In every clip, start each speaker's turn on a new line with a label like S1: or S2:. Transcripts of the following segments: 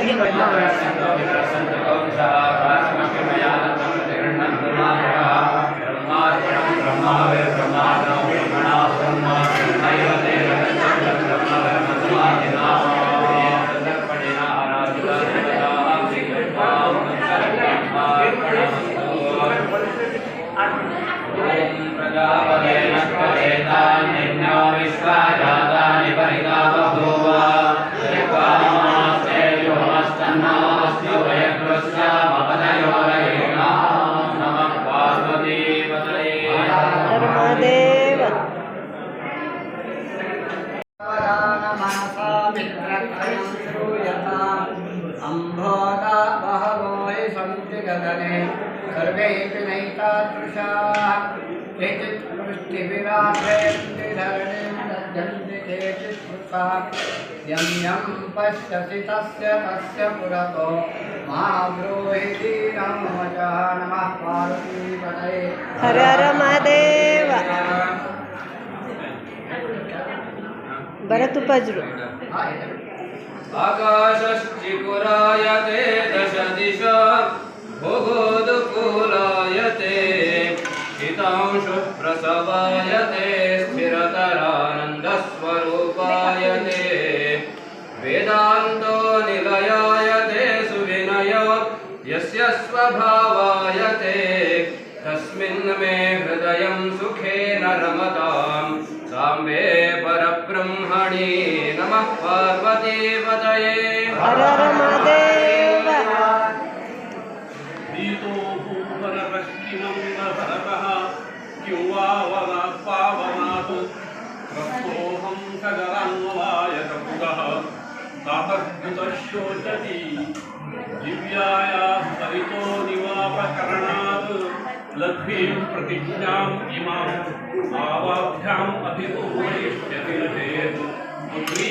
S1: Thank you. सर्वेऽपि नैतादृशाः केचित् वृष्टिविराधयन्ति धरणीं दद्यन्ति केचित् वृथा यं यं पश्यसि तस्य तस्य पुरतो मा ब्रूहि दीनं वचः नमः पार्वतीपतये
S2: हर हर महादेव। भरत उपजरू
S3: आकाशश्चिकुरायते दश दिश भुगोदुकूलायते प्रसवायते स्थिरतरानन्दस्वरूपायते। वेदान्तो निलयायते सुविनयो यस्य स्वभावायते। तस्मिन् मे हृदयं सुखेन रमताम् साम्बे परब्रह्मणि नमः पार्वतीपतये।
S2: हर हर महादेव
S4: नीतो भूवरपश्चिमं भरतः किं वा वना पावनात् रक्तोऽहं खगरन्वयतपुरः तापद्युतः शोचति दिव्याया सरितो निवापकरणात् लघ्वीं प्रतिज्ञाम् इमाम् आवाभ्याम् अभिपूरयिष्यति न चेत् पुत्री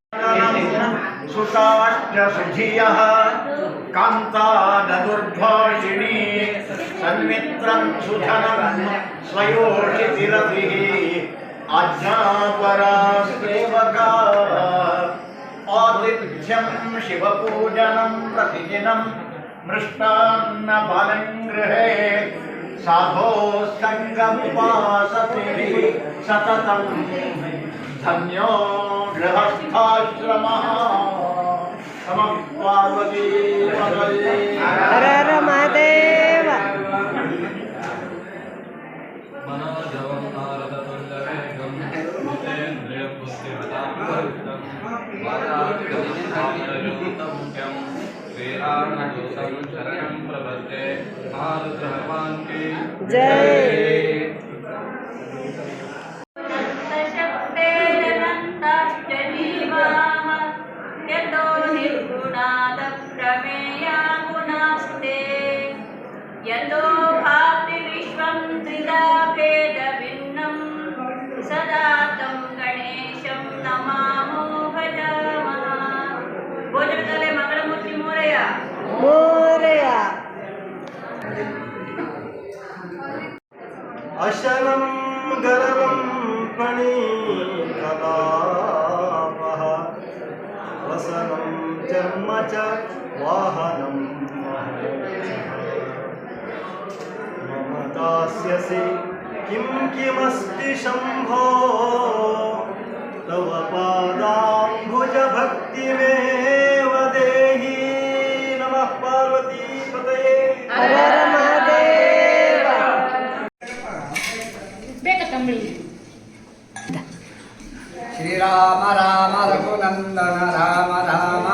S5: सुताष्टसुधियः कान्तादुर्भाषिणी सन्मित्रं सुधनं स्वयोषितिरतिः आज्ञापरा सेवका आतिथ्यं शिवपूजनं प्रतिदिनं मृष्टान्नफलं गृहे। धन्यो गृहस्थाश्रमः। समं पार्वती पश्यसि किमस्ति शम्भो? तव पादाम्बुजभक्तिमेव देहि। नमः पार्वतीपतये।
S6: श्रीराम राम रघुनंदन राम राम।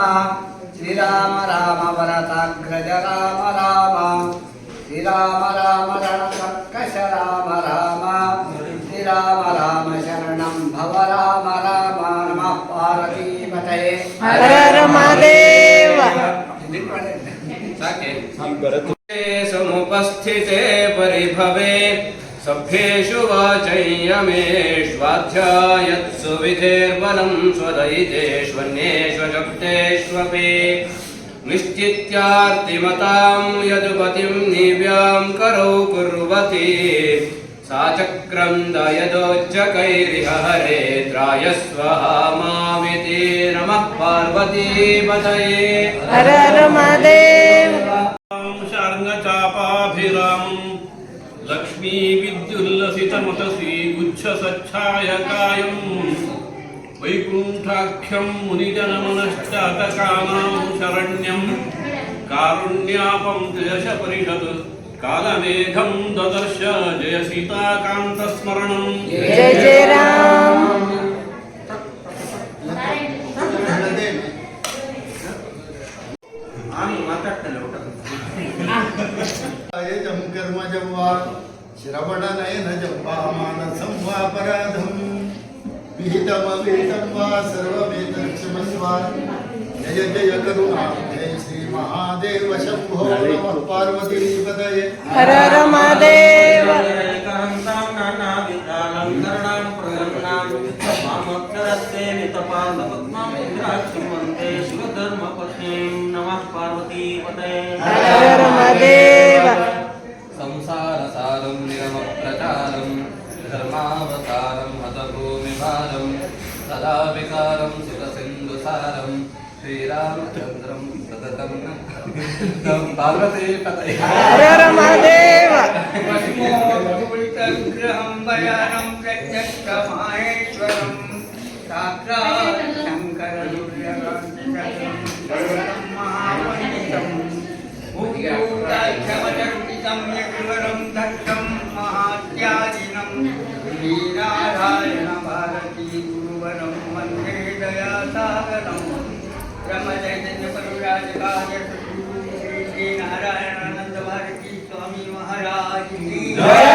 S6: श्रीराम राम वरताग्रज राम।
S2: हर हर महादेव।
S3: समुपस्थिते परिभवे सभ्येषु वाचय्यमेष्वाध्यायत्सु विधेर्बलं स्वदयितेष्वन्येष्व शब्देष्वपि निश्चित्यार्तिमतां यदुपतिं निव्यां करौ कुर्वती। సాచక్రం దయదోచ్చకైరిహ హరేత్రాయ స్వహ మామితి నమ పార్వతీపతయే
S2: హర హర మహాదేవ్
S4: శార్ంగచాపాభిరామం లక్ష్మీ విద్యుల్లసితమతసి గుచ్ఛ సచ్ఛాయకాయం వైకుంఠాఖ్యం మునిజనమనశ్చాతకానాం శరణ్యం కారుణ్యాపం త్రిదశ పరిషత్ कालमेघं ददर्श जय सीताकान्तस्मरणम्।
S2: जय जय राम।
S7: जय करुणा जय श्रीमहादेव शम्भो नमः पार्वतीपदये
S2: हर हर महादेव। हर हर महादेव।
S3: संसारसारं निरमप्रचारं धर्मावतारं हतभूमिभारं सदा विकारं श्रीरामचन्द्रं सततं पार्वतीपतये
S2: हर हर महादेव।
S6: विग्रहं वयानं प्रत्यक्षमाहेश्वरं। साक्षात्
S2: જય